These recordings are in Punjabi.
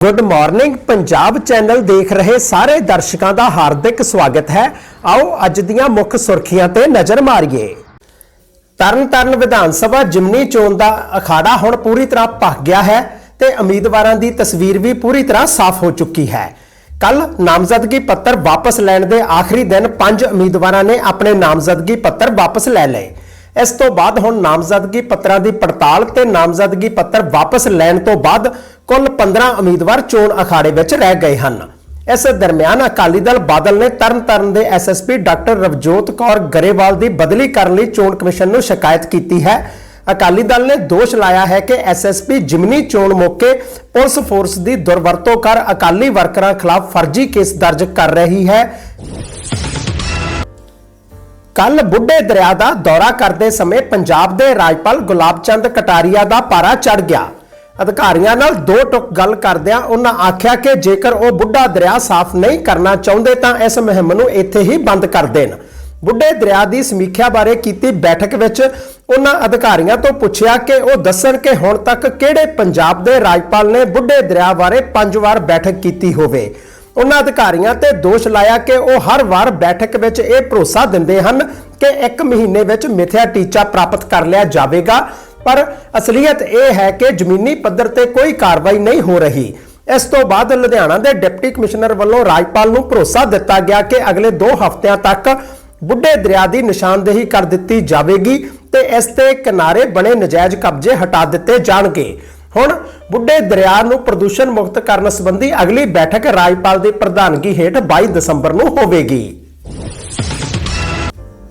ਗੁੱਡ ਮਾਰਨਿੰਗ ਪੰਜਾਬ ਚੈਨਲ ਦੇਖ ਰਹੇ ਸਾਰੇ ਦਰਸ਼ਕਾਂ ਦਾ ਹਾਰਦਿਕ ਸਵਾਗਤ ਹੈ। ਆਓ ਅੱਜ ਦੀਆਂ ਮੁੱਖ ਸੁਰਖੀਆਂ ਤੇ ਨਜ਼ਰ ਮਾਰੀਏ। ਤਰਨਤਾਰਨ ਵਿਧਾਨ ਸਭਾ ਜਿਮਨੀ ਚੋਣ ਦਾ ਅਖਾੜਾ ਹੁਣ ਪੂਰੀ ਤਰ੍ਹਾਂ ਭਖ ਗਿਆ ਹੈ ਤੇ ਉਮੀਦਵਾਰਾਂ ਦੀ ਤਸਵੀਰ ਵੀ ਪੂਰੀ ਤਰ੍ਹਾਂ ਸਾਫ਼ ਹੋ ਚੁੱਕੀ ਹੈ। ਕੱਲ ਨਾਮਜ਼ਦਗੀ ਪੱਤਰ ਵਾਪਸ ਲੈਣ ਦੇ ਆਖਰੀ ਦਿਨ ਪੰਜ ਉਮੀਦਵਾਰਾਂ ਨੇ ਆਪਣੇ ਨਾਮਜ਼ਦਗੀ ਪੱਤਰ ਵਾਪਸ ਲੈ ਲਏ। ਇਸ ਤੋਂ ਬਾਅਦ ਹੁਣ ਨਾਮਜ਼ਦਗੀ ਪੱਤਰਾਂ ਦੀ ਪੜਤਾਲ ਤੇ ਨਾਮਜ਼ਦਗੀ ਪੱਤਰ ਵਾਪਸ ਲੈਣ ਤੋਂ ਬਾਅਦ ਕੁੱਲ 15 ਉਮੀਦਵਾਰ ਚੋਣ ਅਖਾੜੇ ਵਿੱਚ ਰਹਿ ਗਏ ਹਨ। ਇਸ ਦਰਮਿਆਨ ਅਕਾਲੀ ਦਲ ਬਾਦਲ ਨੇ ਤਰਨਤਾਰਨ ਦੇ ਐਸਐਸਪੀ ਡਾਕਟਰ ਰਵਜੋਤ ਕੌਰ ਗਰੇਵਾਲ ਦੀ ਬਦਲੀ ਕਰਨ ਲਈ ਚੋਣ ਕਮਿਸ਼ਨ ਨੂੰ ਸ਼ਿਕਾਇਤ ਕੀਤੀ ਹੈ। ਅਕਾਲੀ ਦਲ ਨੇ ਦੋਸ਼ ਲਾਇਆ ਹੈ ਕਿ ਐਸਐਸਪੀ ਜਿਮਨੀ ਚੋਣ ਮੌਕੇ ਪੁਲਿਸ ਫੋਰਸ ਦੀ ਦੁਰਵਰਤੋਂ ਕਰ ਅਕਾਲੀ ਵਰਕਰਾਂ ਖਿਲਾਫ ਫਰਜ਼ੀ ਕੇਸ ਦਰਜ ਕਰ ਰਹੀ ਹੈ। ਕੱਲ ਬੁੱਢੇ ਦਰਿਆ ਦਾ ਦੌਰਾ ਕਰਦੇ ਸਮੇਂ ਪੰਜਾਬ ਦੇ ਰਾਜਪਾਲ ਗੁਲਾਬ ਚੰਦ ਕਟਾਰੀਆ ਦਾ ਪਾਰਾ ਚੜ ਗਿਆ। ਅਧਿਕਾਰੀਆਂ ਨਾਲ ਦੋ ਟੁਕ ਗੱਲ ਕਰਦਿਆਂ ਉਹਨਾਂ ਆਖਿਆ ਕਿ ਜੇਕਰ ਉਹ ਬੁੱਢਾ ਦਰਿਆ ਸਾਫ਼ ਨਹੀਂ ਕਰਨਾ ਚਾਹੁੰਦੇ ਤਾਂ ਇਸ ਮੁਹਿੰਮ ਨੂੰ ਇੱਥੇ ਹੀ ਬੰਦ ਕਰ ਦੇਣ। ਬੁੱਢੇ ਦਰਿਆ ਦੀ ਸਮੀਖਿਆ ਬਾਰੇ ਕੀਤੀ ਬੈਠਕ ਵਿੱਚ ਉਹਨਾਂ ਅਧਿਕਾਰੀਆਂ ਤੋਂ ਪੁੱਛਿਆ ਕਿ ਉਹ ਦੱਸਣ ਕਿ ਹੁਣ ਤੱਕ ਕਿਹੜੇ ਪੰਜਾਬ ਦੇ ਰਾਜਪਾਲ ਨੇ ਬੁੱਢੇ ਦਰਿਆ ਬਾਰੇ ਪੰਜ ਵਾਰ ਬੈਠਕ ਕੀਤੀ ਹੋਵੇ। ਉਹਨਾਂ ਅਧਿਕਾਰੀਆਂ ਤੇ ਦੋਸ਼ ਲਾਇਆ ਕਿ ਉਹ ਹਰ ਵਾਰ ਬੈਠਕ ਵਿੱਚ ਇਹ ਭਰੋਸਾ ਦਿੰਦੇ ਹਨ ਕਿ ਇੱਕ ਮਹੀਨੇ ਵਿੱਚ ਮਿਥਿਆ ਟੀਚਾ ਪ੍ਰਾਪਤ ਕਰ ਲਿਆ ਜਾਵੇਗਾ। ਪਰ ਅਸਲੀਅਤ ਇਹ ਹੈ ਕਿ ਜ਼ਮੀਨੀ ਪੱਧਰ ਤੇ ਕੋਈ ਕਾਰਵਾਈ ਨਹੀਂ ਹੋ ਰਹੀ। ਇਸ ਤੋਂ ਬਾਅਦ ਲੁਧਿਆਣਾ ਦੇ ਡਿਪਟੀ ਕਮਿਸ਼ਨਰ ਵੱਲੋਂ ਰਾਜਪਾਲ ਨੂੰ ਭਰੋਸਾ ਦਿੱਤਾ ਗਿਆ ਕਿ ਅਗਲੇ 2 ਹਫ਼ਤਿਆਂ ਤੱਕ ਬੁੱਢੇ ਦਰਿਆ ਦੀ ਨਿਸ਼ਾਨਦੇਹੀ ਕਰ ਦਿੱਤੀ ਜਾਵੇਗੀ ਤੇ ਇਸ ਤੇ ਕਿਨਾਰੇ ਬਣੇ ਨਜਾਇਜ਼ ਕਬਜ਼ੇ ਹਟਾ ਦਿੱਤੇ ਜਾਣਗੇ। ਹੁਣ ਬੁੱਢੇ ਦਰਿਆ ਨੂੰ ਪ੍ਰਦੂਸ਼ਣ ਮੁਕਤ ਕਰਨ ਸੰਬੰਧੀ ਅਗਲੀ ਬੈਠਕ ਰਾਜਪਾਲ ਦੀ ਪ੍ਰਧਾਨਗੀ ਹੇਠ 22 ਦਸੰਬਰ ਨੂੰ ਹੋਵੇਗੀ।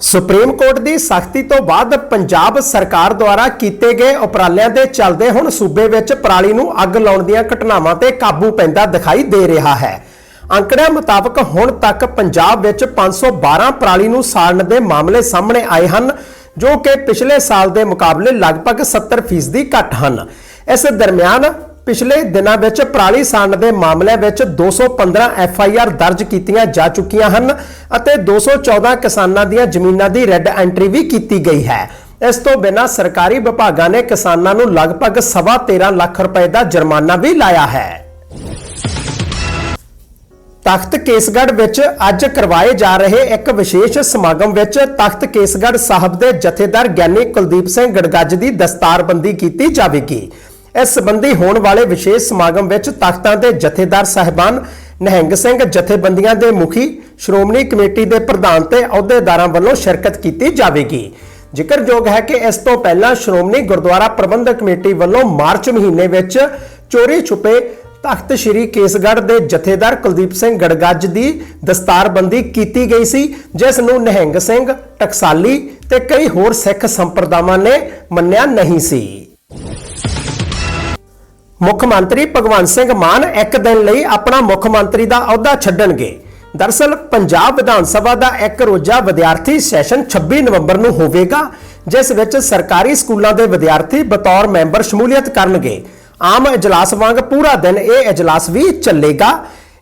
ਸੁਪਰੀਮ ਕੋਰਟ ਦੀ ਸਖਤੀ ਤੋਂ ਬਾਅਦ ਪੰਜਾਬ ਸਰਕਾਰ ਦੁਆਰਾ ਕੀਤੇ ਗਏ ਉਪਰਾਲਿਆਂ ਦੇ ਚੱਲਦੇ ਹੁਣ ਸੂਬੇ ਵਿੱਚ ਪਰਾਲੀ ਨੂੰ ਅੱਗ ਲਾਉਣ ਦੀਆਂ ਘਟਨਾਵਾਂ ਤੇ ਕਾਬੂ ਪੈਂਦਾ ਦਿਖਾਈ ਦੇ ਰਿਹਾ ਹੈ। ਅੰਕੜਿਆਂ ਮੁਤਾਬਕ ਹੁਣ ਤੱਕ ਪੰਜਾਬ ਵਿੱਚ 512 ਪਰਾਲੀ ਨੂੰ ਸਾੜਨ ਦੇ ਮਾਮਲੇ ਸਾਹਮਣੇ ਆਏ ਹਨ, ਜੋ ਕਿ ਪਿਛਲੇ ਸਾਲ ਦੇ ਮੁਕਾਬਲੇ ਲਗਭਗ 70% ਘੱਟ ਹਨ। ਇਸ ਦਰਮਿਆਨ ਪਿਛਲੇ ਦਿਨਾਂ ਵਿੱਚ ਪਰਾਲੀ ਸਾੜਨ ਦੇ ਮਾਮਲੇ ਵਿੱਚ 215 ਐਫ ਆਈ ਆਰ ਦਰਜ ਕੀਤੀਆਂ ਜਾ ਚੁੱਕੀਆਂ ਹਨ ਅਤੇ 214 ਕਿਸਾਨਾਂ ਦੀਆਂ ਜ਼ਮੀਨਾਂ ਦੀ ਰੈੱਡ ਐਂਟਰੀ ਵੀ ਕੀਤੀ ਗਈ ਹੈ। ਇਸ ਤੋਂ ਬਿਨਾਂ ਸਰਕਾਰੀ ਵਿਭਾਗਾਂ ਨੇ ਕਿਸਾਨਾਂ ਨੂੰ ਲਗਭਗ 13 ਲੱਖ ਰੁਪਏ ਦਾ ਜੁਰਮਾਨਾ ਵੀ ਲਾਇਆ ਹੈ। ਤਖਤ ਕੇਸਗੜ੍ਹ ਵਿੱਚ ਅੱਜ ਕਰਵਾਏ ਜਾ ਰਹੇ ਇੱਕ ਵਿਸ਼ੇਸ਼ ਸਮਾਗਮ ਵਿੱਚ ਤਖਤ ਕੇਸਗੜ੍ਹ ਸਾਹਿਬ ਦੇ ਜਥੇਦਾਰ ਗਿਆਨੀ ਕੁਲਦੀਪ ਸਿੰਘ ਗੜਗੱਜ ਦੀ ਦਸਤਾਰਬੰਦੀ ਕੀਤੀ ਜਾਵੇਗੀ। ਇਸ ਸੰਬੰਧੀ ਹੋਣ ਵਾਲੇ ਵਿਸ਼ੇਸ਼ ਸਮਾਗਮ ਵਿੱਚ ਤਖਤਾਂ ਦੇ ਜਥੇਦਾਰ ਸਾਹਿਬਾਨ ਨਿਹੰਗ ਸਿੰਘ ਜਥੇਬੰਦੀਆਂ ਦੇ ਮੁਖੀ, ਸ਼੍ਰੋਮਣੀ ਕਮੇਟੀ ਦੇ ਪ੍ਰਧਾਨ ਤੇ ਅਹੁਦੇਦਾਰਾਂ ਵੱਲੋਂ ਸ਼ਿਰਕਤ ਕੀਤੀ ਜਾਵੇਗੀ। ਜ਼ਿਕਰਯੋਗ ਹੈ ਕਿ ਇਸ ਤੋਂ ਪਹਿਲਾਂ ਸ਼੍ਰੋਮਣੀ ਗੁਰਦੁਆਰਾ ਪ੍ਰਬੰਧਕ ਕਮੇਟੀ ਵੱਲੋਂ ਮਾਰਚ ਮਹੀਨੇ ਵਿੱਚ ਚੋਰੀ ਛੁਪੇ ਤਖਤ ਸ੍ਰੀ ਕੇਸਗੜ੍ਹ ਦੇ ਜਥੇਦਾਰ ਕੁਲਦੀਪ ਸਿੰਘ ਗੜਗੱਜ ਦੀ ਦਸਤਾਰਬੰਦੀ ਕੀਤੀ ਗਈ ਸੀ, ਜਿਸ ਨੂੰ ਨਹਿੰਗ ਸਿੰਘ, ਟਕਸਾਲੀ ਤੇ ਕਈ ਹੋਰ ਸਿੱਖ ਸੰਪਰਦਾਵਾਂ ਨੇ ਮੰਨਿਆ ਨਹੀਂ ਸੀ। ਮੁੱਖ ਮੰਤਰੀ ਭਗਵੰਤ ਸਿੰਘ ਮਾਨ ਇੱਕ ਦਿਨ ਲਈ ਆਪਣਾ ਮੁੱਖ ਮੰਤਰੀ ਦਾ ਅਹੁਦਾ ਛੱਡਣਗੇ। ਦਰਸਲ, ਪੰਜਾਬ ਵਿਧਾਨ ਸਭਾ ਦਾ ਇੱਕ ਰੋਜ਼ਾ ਵਿਦਿਆਰਥੀ ਸੈਸ਼ਨ 26 ਨਵੰਬਰ ਨੂੰ ਹੋਵੇਗਾ, ਜਿਸ ਵਿੱਚ ਸਰਕਾਰੀ ਸਕੂਲਾਂ ਦੇ ਵਿਦਿਆਰਥੀ ਬਤੌਰ ਮੈਂਬਰ ਸ਼ਮੂਲੀਅਤ ਕਰਨਗੇ। ਆਮ ਇਜਲਾਸ ਵਾਂਗ ਪੂਰਾ ਦਿਨ ਇਹ ਇਜਲਾਸ ਵੀ ਚੱਲੇਗਾ।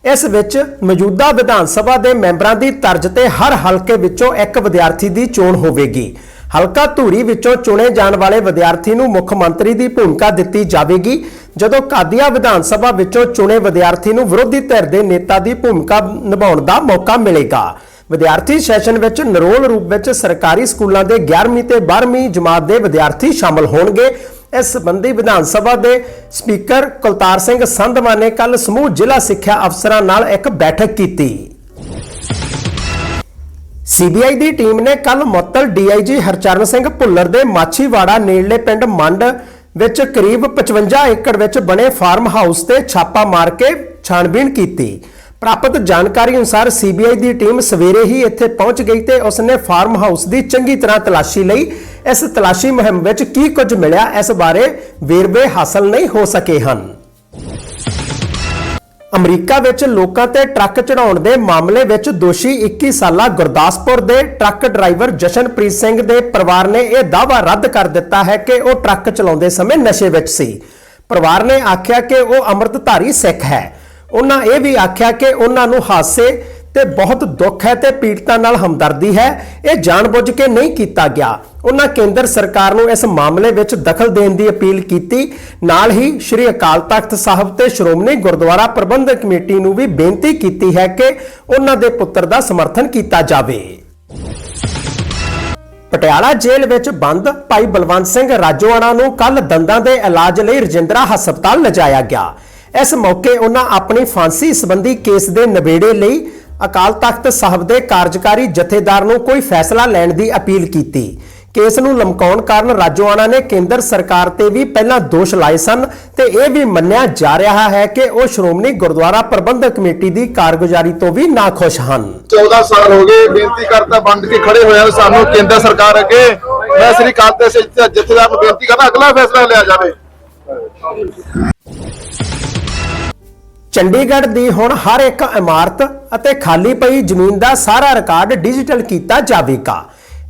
ਇਸ ਵਿੱਚ ਮੌਜੂਦਾ ਵਿਧਾਨ ਸਭਾ ਦੇ ਮੈਂਬਰਾਂ ਦੀ ਤਰਜ਼ ਤੇ ਹਰ ਹਲਕੇ ਵਿੱਚੋਂ ਇੱਕ ਵਿਦਿਆਰਥੀ ਦੀ ਚੋਣ ਹੋਵੇਗੀ। ਹਲਕਾ ਧੂਰੀ ਵਿੱਚੋਂ ਚੁਣੇ ਜਾਣ ਵਾਲੇ ਵਿਦਿਆਰਥੀ ਨੂੰ ਮੁੱਖ ਮੰਤਰੀ ਦੀ ਭੂਮਿਕਾ ਦਿੱਤੀ ਜਾਵੇਗੀ। ਜਦੋਂ ਕਾਦੀਆ ਵਿਧਾਨ ਸਭਾ ਵਿੱਚੋਂ ਚੁਣੇ ਵਿਦਿਆਰਥੀ ਨੂੰ ਵਿਰੋਧੀ ਧਿਰ ਦੇ ਨੇਤਾ ਦੀ ਭੂਮਿਕਾ ਨਿਭਾਉਣ ਦਾ ਮੌਕਾ ਮਿਲੇਗਾ। ਵਿਦਿਆਰਥੀ ਸੈਸ਼ਨ ਵਿੱਚ ਨਰੋਲ ਰੂਪ ਵਿੱਚ ਸਰਕਾਰੀ ਸਕੂਲਾਂ ਦੇ 11ਵੀਂ ਤੇ 12ਵੀਂ ਜਮਾਤ ਦੇ ਵਿਦਿਆਰਥੀ ਸ਼ਾਮਲ ਹੋਣਗੇ। ਇਸ ਸੰਬੰਧੀ ਵਿਧਾਨ ਸਭਾ ਦੇ ਸਪੀਕਰ ਕੁਲਤਾਰ ਸਿੰਘ ਸੰਧਵਾ ਨੇ ਕੱਲ ਸਮੂਹ ਜ਼ਿਲ੍ਹਾ ਸਿੱਖਿਆ ਅਫਸਰਾਂ ਨਾਲ ਇੱਕ ਬੈਠਕ ਕੀਤੀ। ਸੀਬੀਆਈ ਦੀ ਟੀਮ ਨੇ ਕੱਲ ਮੁਅੱਤਲ ਡੀਆਈਜੀ ਹਰਚਰਨ ਸਿੰਘ ਭੁੱਲਰ ਦੇ ਮਾਛੀਵਾੜਾ ਨੇੜਲੇ ਪਿੰਡ ਮੰਡ ਵਿੱਚ ਕਰੀਬ 55 ਏਕੜ ਵਿੱਚ ਬਣੇ ਫਾਰਮ ਹਾਊਸ ਤੇ ਛਾਪਾ ਮਾਰ ਕੇ ਛਾਣਬੀਣ ਕੀਤੀ। ਪ੍ਰਾਪਤ ਜਾਣਕਾਰੀ ਅਨੁਸਾਰ ਸੀਬੀਆਈ ਦੀ ਟੀਮ ਸਵੇਰੇ ਹੀ ਇੱਥੇ ਪਹੁੰਚ ਗਈ ਤੇ ਉਸਨੇ ਫਾਰਮ ਹਾਊਸ ਦੀ ਚੰਗੀ ਤਰ੍ਹਾਂ ਤਲਾਸ਼ੀ ਲਈ ਇਸ ਤਲਾਸ਼ੀ ਮੁਹਿੰਮ ਵਿੱਚ ਕੀ ਕੁਝ ਮਿਲਿਆ, ਇਸ ਬਾਰੇ ਵੇਰਵੇ ਹਾਸਲ ਨਹੀਂ ਹੋ ਸਕੇ ਹਨ। ਅਮਰੀਕਾ ਵਿੱਚ ਲੋਕਾਂ ਤੇ ਟਰੱਕ ਚੜਾਉਣ ਦੇ ਮਾਮਲੇ ਵਿੱਚ ਦੋਸ਼ੀ 21 ਸਾਲਾ ਗੁਰਦਾਸਪੁਰ ਦੇ ਟਰੱਕ ਡਰਾਈਵਰ ਜਸ਼ਨਪ੍ਰੀਤ ਸਿੰਘ ਦੇ ਪਰਿਵਾਰ ਨੇ ਇਹ ਦਾਅਵਾ ਰੱਦ ਕਰ ਦਿੱਤਾ ਹੈ ਕਿ ਉਹ ਟਰੱਕ ਚਲਾਉਂਦੇ ਸਮੇਂ ਨਸ਼ੇ ਵਿੱਚ ਸੀ। ਪਰਿਵਾਰ ਨੇ ਆਖਿਆ ਕਿ ਉਹ ਅੰਮ੍ਰਿਤਧਾਰੀ ਸਿੱਖ ਹੈ। ਉਹਨਾਂ ਇਹ ਵੀ ਆਖਿਆ ਕਿ ਉਹਨਾਂ ਨੂੰ ਹਾਦਸੇ ਤੇ ਬਹੁਤ ਦੁੱਖ ਹੈ ਤੇ ਪੀੜਤਾਂ ਨਾਲ ਹਮਦਰਦੀ ਹੈ। ਇਹ ਜਾਣਬੁੱਝ ਕੇ ਨਹੀਂ ਕੀਤਾ ਗਿਆ। ਉਹਨਾਂ ਕੇਂਦਰ ਸਰਕਾਰ ਨੂੰ ਇਸ ਮਾਮਲੇ ਵਿੱਚ ਦਖਲ ਦੇਣ ਦੀ ਅਪੀਲ ਕੀਤੀ। ਨਾਲ ਹੀ ਸ੍ਰੀ ਅਕਾਲ ਤਖਤ ਸਾਹਿਬ ਤੇ ਸ਼੍ਰੋਮਣੀ ਗੁਰਦੁਆਰਾ ਪ੍ਰਬੰਧਕ ਕਮੇਟੀ ਨੂੰ ਵੀ ਬੇਨਤੀ ਕੀਤੀ ਹੈ ਕਿ ਉਹਨਾਂ ਦੇ ਪੁੱਤਰ ਦਾ ਸਮਰਥਨ ਕੀਤਾ ਜਾਵੇ। ਪਟਿਆਲਾ ਜੇਲ੍ਹ ਵਿੱਚ ਬੰਦ ਭਾਈ ਬਲਵੰਤ ਸਿੰਘ ਰਾਜੋਆਣਾ ਨੂੰ ਕੱਲ ਦੰਦਾਂ ਦੇ ਇਲਾਜ ਲਈ ਰਜਿੰਦਰਾ ਹਸਪਤਾਲ ਲਿਜਾਇਆ ਗਿਆ। ਇਸ ਮੌਕੇ ਉਹਨਾਂ ਆਪਣੀ ਫਾਂਸੀ ਸੰਬੰਧੀ ਕੇਸ ਦੇ ਨਿਬੇੜੇ ਲਈ ਅਕਾਲ ਤਖਤ ਸਾਹਿਬ ਦੇ ਕਾਰਜਕਾਰੀ ਜਥੇਦਾਰ ਨੂੰ ਕੋਈ ਫੈਸਲਾ ਲੈਣ ਦੀ ਅਪੀਲ ਕੀਤੀ। ਕੇਸ ਨੂੰ ਲਮਕਾਉਣ ਕਾਰਨ ਰਾਜੋਆਣਾ ਨੇ ਕੇਂਦਰ ਸਰਕਾਰ ਤੇ ਵੀ ਪਹਿਲਾਂ ਦੋਸ਼ ਲਾਏ ਸਨ ਤੇ ਇਹ ਵੀ ਮੰਨਿਆ ਜਾ ਰਿਹਾ ਹੈ ਕਿ ਉਹ ਸ਼੍ਰੋਮਣੀ ਗੁਰਦੁਆਰਾ ਪ੍ਰਬੰਧਕ ਕਮੇਟੀ ਦੀ ਕਾਰਗੁਜ਼ਾਰੀ ਤੋਂ ਵੀ ਨਾਖੁਸ਼ ਹਨ। 14 ਸਾਲ ਹੋ ਗਏ, ਬੇਨਤੀ ਕਰਤਾ ਬੰਦ ਕੇ ਖੜੇ ਹੋਏ ਹਾਂ ਸਾਨੂੰ ਕੇਂਦਰ ਸਰਕਾਰ ਅੱਗੇ। ਮੈਂ ਸ੍ਰੀ ਅਕਾਲ ਤਖਤ ਜਥੇਦਾਰ ਨੂੰ ਬੇਨਤੀ ਕਰਦਾ ਅਗਲਾ ਫੈਸਲਾ ਲਿਆ ਜਾਵੇ। ਚੰਡੀਗੜ੍ਹ ਦੀ ਹੁਣ ਹਰ ਇੱਕ ਇਮਾਰਤ ਅਤੇ ਖਾਲੀ ਪਈ ਜ਼ਮੀਨ ਦਾ ਸਾਰਾ ਰਿਕਾਰਡ ਡਿਜੀਟਲ ਕੀਤਾ ਜਾਵੇਗਾ।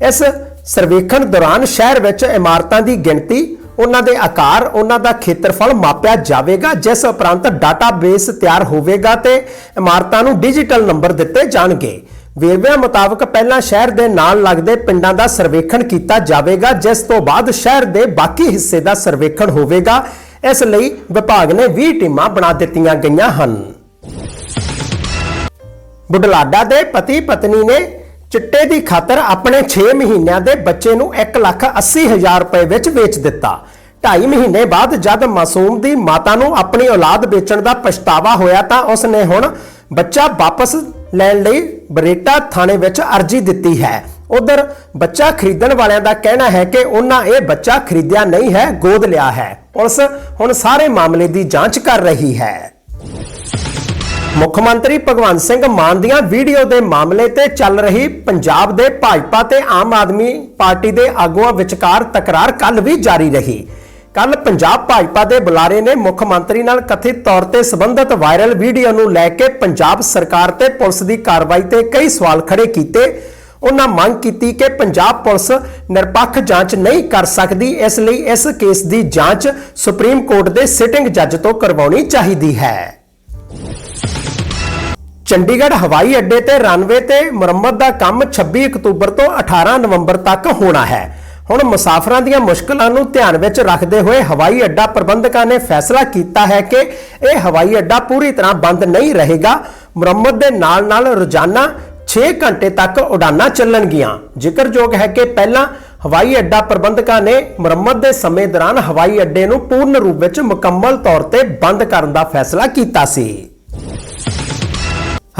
ਇਸ ਸਰਵੇਖਣ ਦੌਰਾਨ ਸ਼ਹਿਰ ਵਿੱਚ ਇਮਾਰਤਾਂ ਦੀ ਗਿਣਤੀ, ਉਹਨਾਂ ਦੇ ਆਕਾਰ, ਉਹਨਾਂ ਦਾ ਖੇਤਰਫਲ ਮਾਪਿਆ ਜਾਵੇਗਾ, ਜਿਸ ਉਪਰੰਤ ਡਾਟਾਬੇਸ ਤਿਆਰ ਹੋਵੇਗਾ ਤੇ ਇਮਾਰਤਾਂ ਨੂੰ ਡਿਜੀਟਲ ਨੰਬਰ ਦਿੱਤੇ ਜਾਣਗੇ। ਵੇਰਵਿਆਂ ਮੁਤਾਬਕ ਪਹਿਲਾਂ ਸ਼ਹਿਰ ਦੇ ਨਾਲ ਲੱਗਦੇ ਪਿੰਡਾਂ ਦਾ ਸਰਵੇਖਣ ਕੀਤਾ ਜਾਵੇਗਾ, ਜਿਸ ਤੋਂ ਬਾਅਦ ਸ਼ਹਿਰ ਦੇ ਬਾਕੀ ਹਿੱਸੇ ਦਾ ਸਰਵੇਖਣ ਹੋਵੇਗਾ। ਇਸ ਲਈ ਵਿਭਾਗ ਨੇ 20 ਟੀਮਾਂ ਬਣਾ ਦਿੱਤੀਆਂ ਗਈਆਂ ਹਨ। ਬੁਢਲਾਡਾ ਦੇ ਪਤੀ ਪਤਨੀ ਨੇ ਚਿੱਟੇ ਦੀ ਖਾਤਰ ਆਪਣੇ 6 ਮਹੀਨਿਆਂ ਦੇ ਬੱਚੇ ਨੂੰ 1,80,000 ਰੁਪਏ ਵਿੱਚ ਵੇਚ ਦਿੱਤਾ। ਢਾਈ ਮਹੀਨੇ ਬਾਅਦ ਜਦ ਮਾਸੂਮ ਦੀ ਮਾਤਾ ਨੂੰ ਆਪਣੀ ਔਲਾਦ ਵੇਚਣ ਦਾ ਪਛਤਾਵਾ ਹੋਇਆ ਤਾਂ ਉਸ ਨੇ ਹੁਣ ਬੱਚਾ ਵਾਪਸ ਲੈਣ ਲਈ ਬਰੇਟਾ ਥਾਣੇ ਵਿੱਚ ਅਰਜ਼ੀ ਦਿੱਤੀ ਹੈ। ਉਧਰ ਬੱਚਾ ਖਰੀਦਣ ਵਾਲਿਆਂ ਦਾ ਕਹਿਣਾ ਹੈ ਕਿ ਉਹਨਾਂ ਇਹ ਬੱਚਾ ਖਰੀਦਿਆ ਨਹੀਂ ਹੈ, ਗੋਦ ਲਿਆ ਹੈ। ਪੁਲਿਸ ਹੁਣ ਸਾਰੇ ਮਾਮਲੇ ਦੀ ਜਾਂਚ ਕਰ ਰਹੀ ਹੈ। ਮੁੱਖ ਮੰਤਰੀ ਭਗਵੰਤ ਸਿੰਘ ਮਾਨ ਦੀਆਂ ਵੀਡੀਓ ਦੇ ਮਾਮਲੇ ਤੇ ਚੱਲ ਰਹੀ ਪੰਜਾਬ ਦੇ ਭਾਜਪਾ ਤੇ ਆਮ ਆਦਮੀ ਪਾਰਟੀ ਦੇ ਆਗੂਆਂ ਵਿਚਕਾਰ ਤਕਰਾਰ ਕੱਲ ਵੀ ਜਾਰੀ ਰਹੀ। ਕੱਲ ਪੰਜਾਬ ਭਾਜਪਾ ਦੇ ਬੁਲਾਰੇ ਨੇ ਮੁੱਖ ਮੰਤਰੀ ਨਾਲ ਕਥਿਤ ਤੌਰ ਤੇ ਸੰਬੰਧਿਤ ਵਾਇਰਲ ਵੀਡੀਓ ਨੂੰ ਲੈ ਕੇ ਪੰਜਾਬ ਸਰਕਾਰ ਤੇ ਪੁਲਿਸ ਦੀ ਕਾਰਵਾਈ ਤੇ ਕਈ ਸਵਾਲ ਖੜੇ ਕੀਤੇ। ਉਹਨਾਂ ਮੰਗ ਕੀਤੀ ਕਿ ਪੰਜਾਬ ਪੁਲਿਸ ਨਿਰਪੱਖ ਜਾਂਚ ਨਹੀਂ ਕਰ ਸਕਦੀ, ਇਸ ਲਈ ਇਸ ਕੇਸ ਦੀ ਜਾਂਚ ਸੁਪਰੀਮ ਕੋਰਟ ਦੇ ਸਿਟਿੰਗ ਜੱਜ ਤੋਂ ਕਰਵਾਉਣੀ ਚਾਹੀਦੀ ਹੈ। ਚੰਡੀਗੜ੍ਹ ਹਵਾਈ ਅੱਡੇ ਤੇ ਰਨਵੇ ਤੇ ਮੁਰੰਮਤ ਦਾ ਕੰਮ 26 ਅਕਤੂਬਰ ਤੋਂ 18 ਨਵੰਬਰ ਤੱਕ ਹੋਣਾ ਹੈ। ਹੁਣ ਮੁਸਾਫਰਾਂ ਦੀਆਂ ਮੁਸ਼ਕਲਾਂ ਨੂੰ ਧਿਆਨ ਵਿੱਚ ਰੱਖਦੇ ਹੋਏ ਹਵਾਈ ਅੱਡਾ ਪ੍ਰਬੰਧਕਾਂ ਨੇ ਫੈਸਲਾ ਕੀਤਾ ਹੈ ਕਿ ਇਹ ਹਵਾਈ ਅੱਡਾ ਪੂਰੀ ਤਰ੍ਹਾਂ ਬੰਦ ਨਹੀਂ ਰਹੇਗਾ। ਮੁਰੰਮਤ ਦੇ ਨਾਲ-ਨਾਲ ਰੋਜ਼ਾਨਾ 6 ਘੰਟੇ ਤੱਕ ਉਡਾਨਾਂ ਚੱਲਣਗੀਆਂ। ਜ਼ਿਕਰਯੋਗ ਹੈ ਕਿ ਪਹਿਲਾਂ ਹਵਾਈ ਅੱਡਾ ਪ੍ਰਬੰਧਕਾਂ ਨੇ ਮੁਰੰਮਤ ਦੇ ਸਮੇਂ ਦੌਰਾਨ ਹਵਾਈ ਅੱਡੇ ਨੂੰ ਪੂਰਨ ਰੂਪ ਵਿੱਚ ਮੁਕੰਮਲ ਤੌਰ ਤੇ ਬੰਦ ਕਰਨ ਦਾ ਫੈਸਲਾ ਕੀਤਾ ਸੀ।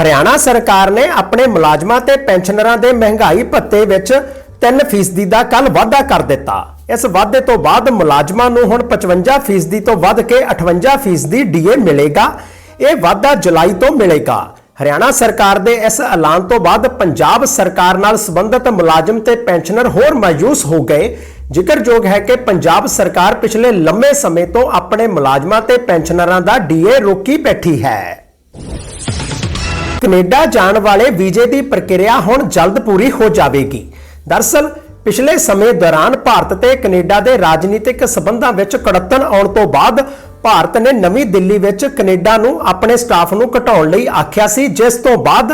ਹਰਿਆਣਾ ਸਰਕਾਰ ਨੇ ਆਪਣੇ ਮੁਲਾਜ਼ਮਾਂ ਤੇ ਪੈਨਸ਼ਨਰਾਂ ਦੇ ਮਹਿੰਗਾਈ ਭੱਤੇ ਵਿੱਚ 3% ਦਾ ਕੱਲ ਵਾਧਾ ਕਰ ਦਿੱਤਾ। ਇਸ ਵਾਧੇ ਤੋਂ ਬਾਅਦ ਮੁਲਾਜ਼ਮਾਂ ਨੂੰ ਹੁਣ 55% ਤੋਂ ਵੱਧ ਕੇ 58% ਡੀਏ ਮਿਲੇਗਾ। ਇਹ ਵਾਧਾ ਜੁਲਾਈ ਤੋਂ ਮਿਲੇਗਾ। ਹਰਿਆਣਾ ਸਰਕਾਰ ਦੇ ਇਸ ਐਲਾਨ ਤੋਂ ਬਾਅਦ ਪੰਜਾਬ ਸਰਕਾਰ ਨਾਲ ਸੰਬੰਧਿਤ ਮੁਲਾਜ਼ਮ ਤੇ ਪੈਨਸ਼ਨਰ ਹੋਰ ਮਾਯੂਸ ਹੋ ਗਏ। ਜ਼ਿਕਰਯੋਗ ਹੈ ਕਿ ਪੰਜਾਬ ਸਰਕਾਰ ਪਿਛਲੇ ਲੰਮੇ ਸਮੇਂ ਤੋਂ ਆਪਣੇ ਮੁਲਾਜ਼ਮਾਂ ਤੇ ਪੈਨਸ਼ਨਰਾਂ ਦਾ ਡੀਏ ਰੋਕੀ ਬੈਠੀ ਹੈ। ਕੈਨੇਡਾ ਜਾਣ ਵਾਲੇ ਵੀਜ਼ੇ ਦੀ ਪ੍ਰਕਿਰਿਆ ਹੁਣ ਜਲਦ ਪੂਰੀ ਹੋ ਜਾਵੇਗੀ। ਦਰਸਲ, ਪਿਛਲੇ ਸਮੇਂ ਦੌਰਾਨ ਭਾਰਤ ਤੇ ਕੈਨੇਡਾ ਦੇ ਰਾਜਨੀਤਿਕ ਸਬੰਧਾਂ ਵਿੱਚ ਕੜੱਤਣ ਆਉਣ ਤੋਂ ਬਾਅਦ ਭਾਰਤ ਨੇ ਨਵੀਂ ਦਿੱਲੀ ਵਿੱਚ ਕੈਨੇਡਾ ਨੂੰ ਆਪਣੇ ਸਟਾਫ ਨੂੰ ਘਟਾਉਣ ਲਈ ਆਖਿਆ ਸੀ, ਜਿਸ ਤੋਂ ਬਾਅਦ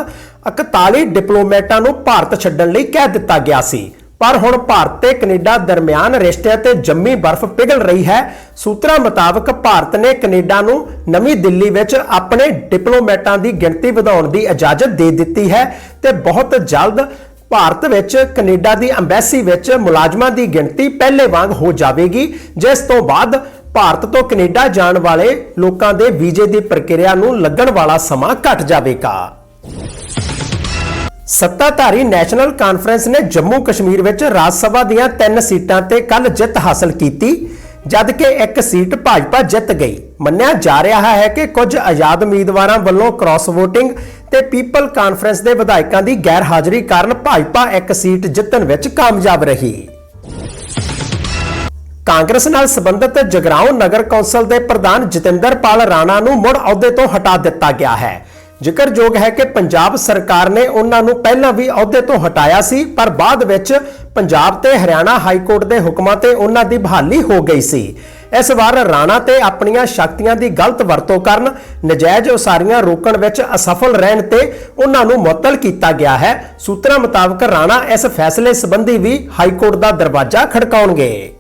41 ਡਿਪਲੋਮੈਟਾਂ ਨੂੰ ਭਾਰਤ ਛੱਡਣ ਲਈ ਕਹਿ ਦਿੱਤਾ ਗਿਆ ਸੀ। ਪਰ ਹੁਣ ਭਾਰਤ ਤੇ ਕੈਨੇਡਾ ਦਰਮਿਆਨ ਰਿਸ਼ਤਿਆਂ ਤੇ ਜੰਮੀ ਬਰਫ਼ ਪਿਘਲ ਰਹੀ ਹੈ। ਸੂਤਰਾਂ ਮੁਤਾਬਕ ਭਾਰਤ ਨੇ ਕੈਨੇਡਾ ਨੂੰ ਨਵੀਂ ਦਿੱਲੀ ਵਿੱਚ ਆਪਣੇ ਡਿਪਲੋਮੈਟਾਂ ਦੀ ਗਿਣਤੀ ਵਧਾਉਣ ਦੀ ਇਜਾਜ਼ਤ ਦੇ ਦਿੱਤੀ ਹੈ ਤੇ ਬਹੁਤ ਜਲਦ ਭਾਰਤ ਵਿੱਚ ਕੈਨੇਡਾ ਦੀ ਐਮਬੈਸੀ ਵਿੱਚ ਮੁਲਾਜ਼ਮਾਂ ਦੀ ਗਿਣਤੀ ਪਹਿਲੇ ਵਾਂਗ ਹੋ ਜਾਵੇਗੀ, ਜਿਸ ਤੋਂ ਬਾਅਦ ਭਾਰਤ ਤੋਂ ਕੈਨੇਡਾ ਜਾਣ ਵਾਲੇ ਲੋਕਾਂ ਦੇ ਵੀਜ਼ੇ ਦੀ ਪ੍ਰਕਿਰਿਆ ਨੂੰ ਲੱਗਣ ਵਾਲਾ ਸਮਾਂ ਘਟ ਜਾਵੇਗਾ। ਸੱਤਾਧਾਰੀ ਨੈਸ਼ਨਲ ਕਾਨਫਰੰਸ ਨੇ ਜੰਮੂ ਕਸ਼ਮੀਰ ਵਿੱਚ ਰਾਜ ਸਭਾ ਦੀਆਂ ਤਿੰਨ ਸੀਟਾਂ ਤੇ ਕੱਲ ਜਿੱਤ ਹਾਸਲ ਕੀਤੀ, ਜਦਕਿ ਇੱਕ ਸੀਟ ਭਾਜਪਾ ਜਿੱਤ ਗਈ। ਮੰਨਿਆ ਜਾ ਰਿਹਾ ਹੈ ਕਿ ਕੁਝ ਆਜ਼ਾਦ ਉਮੀਦਵਾਰਾਂ ਵੱਲੋਂ ਕ੍ਰਾਸ VOTING ਤੇ ਪੀਪਲ ਕਾਨਫਰੰਸ ਦੇ ਵਿਧਾਇਕਾਂ ਦੀ ਗੈਰ ਹਾਜ਼ਰੀ ਕਾਰਨ ਭਾਜਪਾ ਇੱਕ ਸੀਟ ਜਿੱਤਣ ਵਿੱਚ ਕਾਮਯਾਬ ਰਹੀ। ਕਾਂਗਰਸ ਨਾਲ ਸੰਬੰਧਿਤ ਜਗਰਾਉਂ ਨਗਰ ਕੌਂਸਲ ਦੇ ਪ੍ਰਧਾਨ ਜਤਿੰਦਰਪਾਲ ਰਾਣਾ ਨੂੰ ਮੁੜ ਅਹੁਦੇ ਤੋਂ ਹਟਾ ਦਿੱਤਾ ਗਿਆ ਹੈ। ਜ਼ਿਕਰਯੋਗ ਹੈ ਕਿ ਪੰਜਾਬ ਸਰਕਾਰ ਨੇ ਉਹਨਾਂ ਨੂੰ ਪਹਿਲਾਂ ਵੀ ਅਹੁਦੇ ਤੋਂ ਹਟਾਇਆ ਸੀ, ਪਰ ਬਾਅਦ ਵਿੱਚ ਪੰਜਾਬ ਤੇ ਹਰਿਆਣਾ ਹਾਈ ਕੋਰਟ ਦੇ ਹੁਕਮਾਂ ਤੇ ਉਹਨਾਂ ਦੀ ਬਹਾਲੀ ਹੋ ਗਈ ਸੀ। ਇਸ ਵਾਰ ਰਾਣਾ ਤੇ ਆਪਣੀਆਂ ਸ਼ਕਤੀਆਂ ਦੀ ਗਲਤ ਵਰਤੋਂ ਕਰਨ, ਨਜਾਇਜ਼ ਉਸਾਰੀਆਂ ਰੋਕਣ ਵਿੱਚ ਅਸਫਲ ਰਹਿਣ ਤੇ ਉਹਨਾਂ ਨੂੰ ਮੁਅੱਤਲ ਕੀਤਾ ਗਿਆ ਹੈ। ਸੂਤਰਾਂ ਮੁਤਾਬਕ ਰਾਣਾ ਇਸ ਫੈਸਲੇ ਸੰਬੰਧੀ ਵੀ ਹਾਈ ਕੋਰਟ ਦਾ ਦਰਵਾਜ਼ਾ ਖੜਕਾਉਣਗੇ।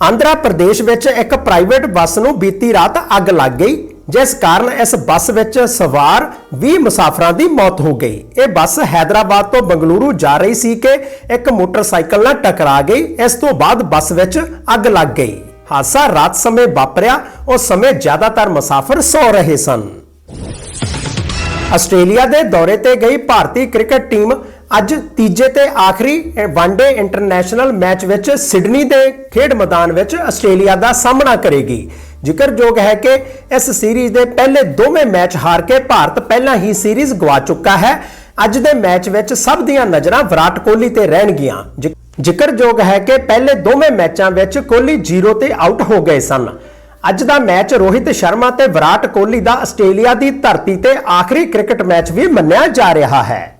ਆਂਧਰਾ ਪ੍ਰਦੇਸ਼ ਵਿੱਚ ਇੱਕ ਪ੍ਰਾਈਵੇਟ ਬੱਸ ਨੂੰ ਬੀਤੀ ਰਾਤ ਅੱਗ ਲੱਗ ਗਈ, ਜਿਸ ਕਾਰਨ ਇਸ ਬੱਸ ਵਿੱਚ ਸਵਾਰ 20 ਮੁਸਾਫਰਾਂ ਦੀ ਮੌਤ ਹੋ ਗਈ। ਇਹ ਬੱਸ ਹੈਦਰਾਬਾਦ ਤੋਂ ਬੰਗਲੁਰੂ ਜਾ ਰਹੀ ਸੀ ਕਿ ਇੱਕ ਮੋਟਰਸਾਈਕਲ ਨਾਲ ਟਕਰਾ ਗਈ, ਇਸ ਤੋਂ ਬਾਅਦ ਬੱਸ ਵਿੱਚ ਅੱਗ ਲੱਗ ਗਈ। ਹਾਦਸਾ ਰਾਤ ਸਮੇਂ ਵਾਪਰਿਆ, ਉਸ ਸਮੇਂ ਜ਼ਿਆਦਾਤਰ ਮੁਸਾਫਰ ਸੌ ਰਹੇ ਸਨ। ਆਸਟ੍ਰੇਲੀਆ ਦੇ ਦੌਰੇ ਤੇ ਗਈ ਭਾਰਤੀ ਕ੍ਰਿਕਟ ਟੀਮ ਅੱਜ ਤੀਜੇ ਤੇ ਆਖਰੀ ਵਨਡੇ ਇੰਟਰਨੈਸ਼ਨਲ ਮੈਚ ਵਿੱਚ ਸਿਡਨੀ ਦੇ ਖੇਡ ਮੈਦਾਨ ਵਿੱਚ ਆਸਟ੍ਰੇਲੀਆ ਦਾ ਸਾਹਮਣਾ ਕਰੇਗੀ। ਜ਼ਿਕਰਯੋਗ ਹੈ ਕਿ ਇਸ ਸੀਰੀਜ਼ ਦੇ ਪਹਿਲੇ ਦੋਵੇਂ ਮੈਚ ਹਾਰ ਕੇ ਭਾਰਤ ਪਹਿਲਾਂ ਹੀ ਸੀਰੀਜ਼ ਗਵਾ ਚੁੱਕਾ ਹੈ। ਅੱਜ ਦੇ ਮੈਚ ਵਿੱਚ ਸਭ ਦੀਆਂ ਨਜ਼ਰਾਂ ਵਿਰਾਟ ਕੋਹਲੀ ਤੇ ਰਹਿਣਗੀਆਂ। ਜ਼ਿ- ਜ਼ਿਕਰਯੋਗ ਹੈ ਕਿ ਪਹਿਲੇ ਦੋਵੇਂ ਮੈਚਾਂ ਵਿੱਚ ਕੋਹਲੀ 0 ਤੇ ਆਊਟ ਹੋ ਗਏ ਸਨ। ਅੱਜ ਦਾ ਮੈਚ ਰੋਹਿਤ ਸ਼ਰਮਾ ਤੇ ਵਿਰਾਟ ਕੋਹਲੀ ਦਾ ਆਸਟ੍ਰੇਲੀਆ ਦੀ ਧਰਤੀ ਤੇ ਆਖਰੀ ਕ੍ਰਿਕਟ ਮੈਚ ਵੀ ਮੰਨਿਆ ਜਾ ਰਿਹਾ ਹੈ।